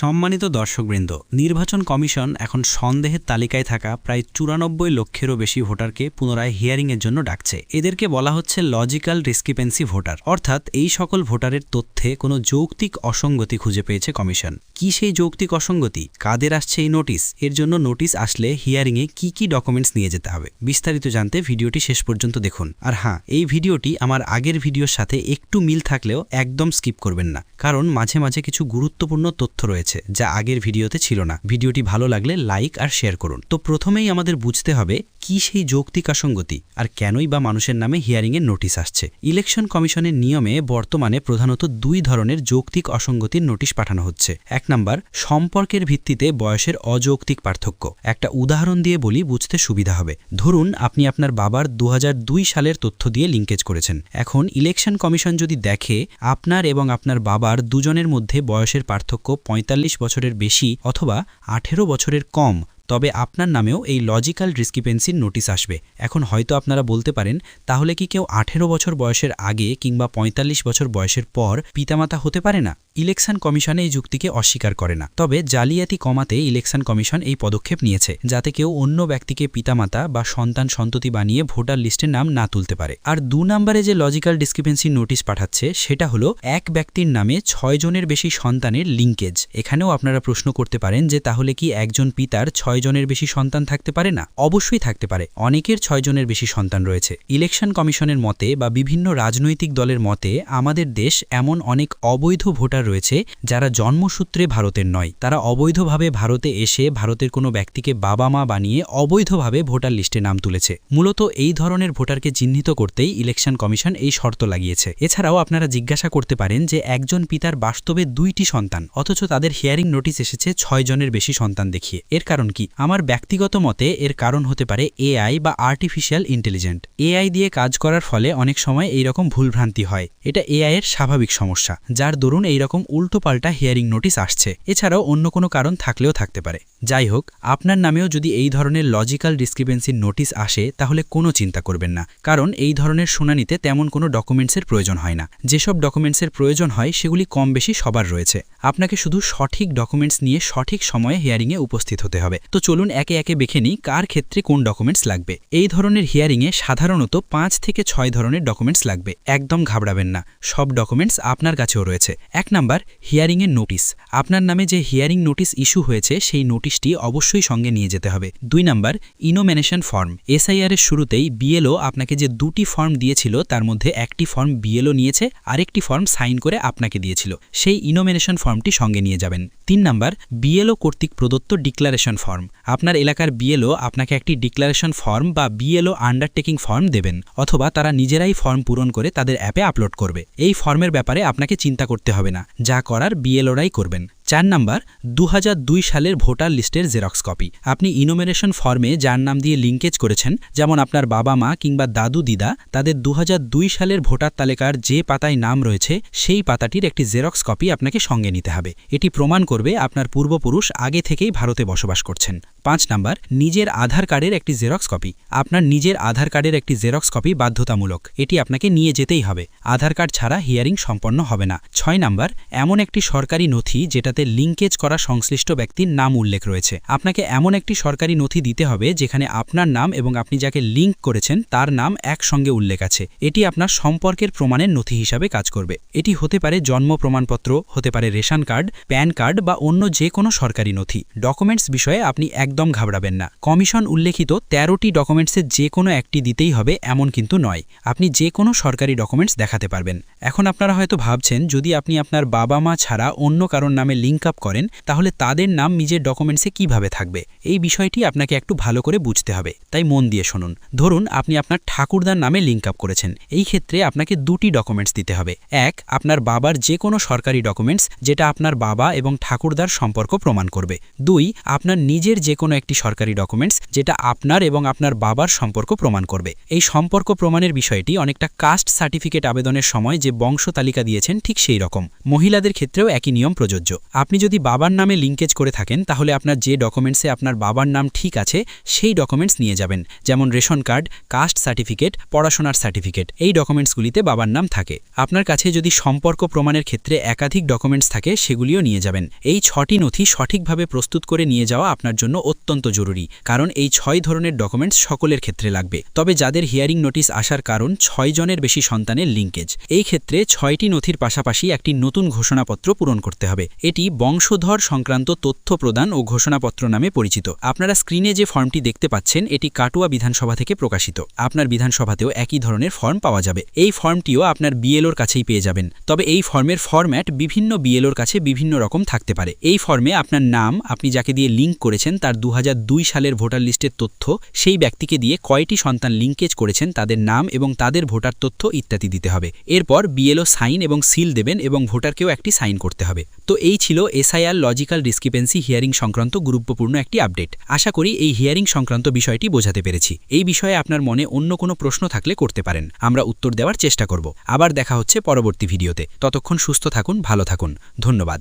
সম্মানিত দর্শকবৃন্দ, নির্বাচন কমিশন এখন সন্দেহের তালিকায় থাকা প্রায় চুরানব্বই লক্ষেরও বেশি ভোটারকে পুনরায় হিয়ারিংয়ের জন্য ডাকছে। এদেরকে বলা হচ্ছে লজিক্যাল ডিসক্রিপেন্সি ভোটার। অর্থাৎ এই সকল ভোটারের তথ্যে কোনো যৌক্তিক অসঙ্গতি খুঁজে পেয়েছে কমিশন। কি সেই যৌক্তিক অসঙ্গতি? কাদের আসছে এই নোটিশ? এর জন্য নোটিশ আসলে হিয়ারিংয়ে কি কি ডকুমেন্টস নিয়ে যেতে হবে? বিস্তারিত জানতে ভিডিওটি শেষ পর্যন্ত দেখুন। আর হ্যাঁ এই ভিডিওটি আমার আগের ভিডিওর সাথে একটু মিল থাকলেও একদম স্কিপ করবেন না। কারণ মাঝে মাঝে কিছু গুরুত্বপূর্ণ তথ্য রয়েছে যা আগের ভিডিওতে ছিল না। ভিডিওটি ভালো লাগলে লাইক আর শেয়ার করুন। তো প্রথমেই আমাদের বুঝতে হবে কি সেই যৌক্তিক অসঙ্গতি আর কেনই বা মানুষের নামে হিয়ারিংয়ের নোটিশ আসছে? ইলেকশন কমিশনের নিয়মে বর্তমানে প্রধানত দুই ধরনের যৌক্তিক অসঙ্গতির নোটিশ পাঠানো হচ্ছে। এক নাম্বার, সম্পর্কের ভিত্তিতে বয়সের অযৌক্তিক পার্থক্য। একটা উদাহরণ দিয়ে বলি, বুঝতে সুবিধা হবে। ধরুন, আপনি আপনার বাবার দু হাজার দুই সালের তথ্য দিয়ে লিঙ্কেজ করেছেন। এখন ইলেকশন কমিশন যদি দেখে, আপনার এবং আপনার বাবার দুজনের মধ্যে বয়সের পার্থক্য ৪৫ বছরের বেশি অথবা আঠেরো বছরের কম তবে আপনার নামেও এই লজিক্যাল ডিসক্রিপেন্সির নোটিশ আসবে। এখন হয়তো আপনারা বলতে পারেন, তাহলে কি কেউ আঠেরো বছর বয়সের আগে কিংবা ৪৫ বছর বয়সের পর পিতামাতা হতে পারে না? ইলেকশন কমিশন এই যুক্তিকে অস্বীকার করে না। তবে জালিয়াতি কমাতে ইলেকশন কমিশন এই পদক্ষেপ নিয়েছে, যাতে কেউ অন্য ব্যক্তিকে পিতামাতা বা সন্তান সন্ততি বানিয়ে ভোটার লিস্টে নাম না তুলতে পারে। আর দু নম্বরে যে লজিক্যাল ডিসক্রিপেন্সি নোটিশ পাঠাচ্ছে, সেটা হলো এক ব্যক্তির নামে ছয় জনের বেশি সন্তানের লিঙ্কেজ। এখানেও আপনারা প্রশ্ন করতে পারেন যে তাহলে কি একজন পিতার ছয় জনের বেশি সন্তান থাকতে পারে না? অবশ্যই থাকতে পারে। অনেকের ছয় জনের বেশি সন্তান রয়েছে। ইলেকশন কমিশনের মতে বা বিভিন্ন রাজনৈতিক দলের মতে, আমাদের দেশ এমন অনেক অবৈধ ভোটার রয়েছে যারা জন্মসূত্রে ভারতের নয়। তারা অবৈধভাবে ভারতে এসে ভারতের কোনো ব্যক্তিকে বাবা মা বানিয়ে অবৈধভাবে ভোটার লিস্টে নাম তুলেছে। মূলত এই ধরনের ভোটারকে চিহ্নিত করতেই ইলেকশন কমিশন এই শর্ত লাগিয়েছে। এছাড়াও আপনারা জিজ্ঞাসা করতে পারেন যে একজন পিতার বাস্তবে দুইটি সন্তান, অথচ তাদের হিয়ারিং নোটিশ এসেছে ছয় জনের বেশি সন্তান দেখিয়ে। এর কারণ কি? আমার ব্যক্তিগত মতে এর কারণ হতে পারে এআই বা আর্টিফিশিয়াল ইন্টেলিজেন্ট এআই দিয়ে কাজ করার ফলে অনেক সময় এই রকম ভুলভ্রান্তি হয়। এটা এআই এর স্বাভাবিক সমস্যা, যার দরুন এই রকম উল্টোপাল্টা হিয়ারিং নোটিশ আসছে। এছাড়াও অন্য কোনো কারণ থাকলেও থাকতে পারে। যাই হোক, আপনার নামেও যদি এই ধরনের লজিক্যাল ডিসক্রিপেন্সির নোটিশ আসে, তাহলে কোনো চিন্তা করবেন না। কারণ এই ধরনের শুনানিতে তেমন কোনো ডকুমেন্টসের প্রয়োজন হয় না। যেসব ডকুমেন্টসের প্রয়োজন হয়, সেগুলি কম বেশি সবার রয়েছে। আপনাকে শুধু সঠিক ডকুমেন্টস নিয়ে সঠিক সময়ে হিয়ারিংয়ে উপস্থিত হতে হবে। তো চলুন একে একে বেছে নিই কার ক্ষেত্রে কোন ডকুমেন্টস লাগবে। এই ধরনের হিয়ারিংয়ে সাধারণত পাঁচ থেকে ছয় ধরনের ডকুমেন্টস লাগবে, একদম ঘাবড়াবেন না। সব ডকুমেন্টস আপনার কাছেও রয়েছে। এক নাম্বার হিয়ারিংয়ের নোটিশ আপনার নামে যে হিয়ারিং নোটিশ ইস্যু হয়েছে, সেই নোটিশটি অবশ্যই সঙ্গে নিয়ে যেতে হবে। দুই নাম্বার ইনোমেনেশন ফর্ম এসআইআর এর শুরুতেই বিএলও আপনাকে যে দুটি ফর্ম দিয়েছিল, তার মধ্যে একটি ফর্ম বিএলও নিয়েছে, আরেকটি ফর্ম সাইন করে আপনাকে দিয়েছিল। সেই ইনোমিনেশন ফর্মটি সঙ্গে নিয়ে যাবেন। তিন নাম্বার বিএলও কর্তৃক প্রদত্ত ডিক্লারেশন ফর্ম আপনার এলাকার বিএলও আপনাকে একটি ডিক্লারেশন ফর্ম বা বিএলও আন্ডারটেকিং ফর্ম দেবেন, অথবা তারা নিজেরাই ফর্ম পূরণ করে তাদের অ্যাপে আপলোড করবে। এই ফর্মের ব্যাপারে আপনাকে চিন্তা করতে হবে না, যা করার বিএলওরাই করবেন। চার নাম্বার দু সালের ভোটার লিস্টের জেরক্স কপি। আপনি ইনোমিনেশন ফর্মে যার নাম দিয়ে লিঙ্কেজ করেছেন, যেমন আপনার বাবা মা কিংবা দাদু দিদা, তাদের দু হাজার দুই সালের ভোটার তালিকার যে পাতায় নাম রয়েছে, সেই পাতাটির একটি জেরক্স কপি আপনাকে সঙ্গে নিতে হবে। এটি প্রমাণ করবে আপনার পূর্বপুরুষ আগে থেকেই ভারতে বসবাস করছেন। পাঁচ নাম্বার, নিজের আধার কার্ডের একটি জেরক্স কপি। আপনার নিজের আধার কার্ডের একটি জেরক্স কপি বাধ্যতামূলক। এটি আপনাকে নিয়ে যেতেই হবে। আধার কার্ড ছাড়া হিয়ারিং সম্পন্ন হবে না। ছয় নাম্বার, এমন একটি সরকারি নথি যেটাতে লিঙ্কেজ করা সংশ্লিষ্ট ব্যক্তির নাম উল্লেখ রয়েছে। আপনাকে এমন একটি সরকারি নথি দিতে হবে, যেখানে আপনার নাম এবং আপনি যাকে লিঙ্ক করেছেন, তার নাম একসঙ্গে উল্লেখ আছে। এটি আপনার সম্পর্কের প্রমাণের নথি হিসাবে কাজ করবে। এটি হতে পারে জন্ম প্রমাণপত্র, হতে পারে রেশন কার্ড, প্যান কার্ড বা অন্য যে কোনো সরকারি নথি। ডকুমেন্টস বিষয়ে আপনি একদম ঘাবড়াবেন না। কমিশন উল্লেখিত তেরোটি ডকুমেন্টসের যে কোনো একটি দিতেই হবে, এমন কিন্তু নয়। আপনি যে কোনো সরকারি ডকুমেন্টস দেখাতে পারবেন। এখন আপনারা হয়তো ভাবছেন, যদি আপনি আপনার বাবা মা ছাড়া অন্য কারোর নামে লিঙ্ক আপ করেন, তাহলে তাদের নাম নিজের ডকুমেন্টসে কীভাবে থাকবে? এই বিষয়টি আপনাকে একটু ভালো করে বুঝতে হবে, তাই মন দিয়ে শুনুন। ধরুন, আপনি আপনার ঠাকুরদার নামে লিঙ্ক আপ করেছেন। এই ক্ষেত্রে আপনাকে দুটি ডকুমেন্টস দিতে হবে। এক, আপনার বাবার যে কোনো সরকারি ডকুমেন্টস যেটা আপনার বাবা এবং ঠাকুরদার সম্পর্ক প্রমাণ করবে। দুই, আপনার নিজের যে কোনো একটি সরকারি ডকুমেন্টস যেটা আপনার এবং আপনার বাবার সম্পর্ক প্রমাণ করবে। এই সম্পর্ক প্রমাণের বিষয়টি অনেকটা কাস্ট সার্টিফিকেট আবেদনের সময় যে বংশ তালিকা দিয়েছেন ঠিক সেই রকম। মহিলাদের ক্ষেত্রেও একই নিয়ম প্রযোজ্য। আপনি যদি বাবার নামে লিঙ্কেজ করে থাকেন, তাহলে আপনার যে ডকুমেন্টসে আপনার বাবার নাম ঠিক আছে, সেই ডকুমেন্টস নিয়ে যাবেন। যেমন রেশন কার্ড কাস্ট সার্টিফিকেট পড়াশোনার সার্টিফিকেট এই ডকুমেন্টসগুলিতে বাবার নাম থাকে। আপনার কাছে যদি সম্পর্ক প্রমাণের ক্ষেত্রে একাধিক ডকুমেন্টস থাকে, সেগুলিও নিয়ে যাবেন। এই ছটি নথি সঠিকভাবে প্রস্তুত করে নিয়ে যাওয়া আপনার জন্য অত্যন্ত জরুরি, কারণ এই ছয় ধরনের ডকুমেন্টস সকলের ক্ষেত্রে লাগবে। তবে যাদের হিয়ারিং নোটিশ আসার কারণ, ছয় জনের বেশি সন্তানের লিঙ্কেজ এই ক্ষেত্রে ছয়টি নথির পাশাপাশি একটি নতুন ঘোষণাপত্র পূরণ করতে হবে। এটি বংশধর সংক্রান্ত তথ্য প্রদান ও ঘোষণাপত্র নামে পরিচিত। আপনারা স্ক্রিনে যে ফর্মটি দেখতে পাচ্ছেন, এটি কাটুয়া বিধানসভা থেকে প্রকাশিত। আপনার বিধানসভাতেও একই ধরনের ফর্ম পাওয়া যাবে। এই ফর্মটিও আপনার বিএলওর কাছেই পেয়ে যাবেন। তবে এই ফর্মের ফর্ম্যাট বিভিন্ন বিএলওর কাছে বিভিন্ন রকম থাকতে পারে। এই ফর্মে আপনার নাম, আপনি যাকে দিয়ে লিঙ্ক করেছেন, তার দু হাজার দুই সালের ভোটার লিস্টের তথ্য, সেই ব্যক্তিকে দিয়ে কয়টি সন্তান লিঙ্কেজ করেছেন, তাদের নাম এবং তাদের ভোটার তথ্য ইত্যাদি দিতে হবে। এরপর বিএলও সাইন এবং সিল দেবেন এবং ভোটারকেও একটি সাইন করতে হবে। তো এই ছিল এসআইআর লজিক্যাল ডিসক্রিপেন্সি হিয়ারিং সংক্রান্ত গুরুত্বপূর্ণ একটি আপডেট। আশা করি এই হিয়ারিং সংক্রান্ত বিষয়টি বোঝাতে পেরেছি। এই বিষয়ে আপনার মনে অন্য কোনো প্রশ্ন থাকলে করতে পারেন। আমরা উত্তর দেওয়ার চেষ্টা করব। আবার দেখা হচ্ছে পরবর্তী ভিডিওতে। ততক্ষণ সুস্থ থাকুন, ভালো থাকুন। ধন্যবাদ।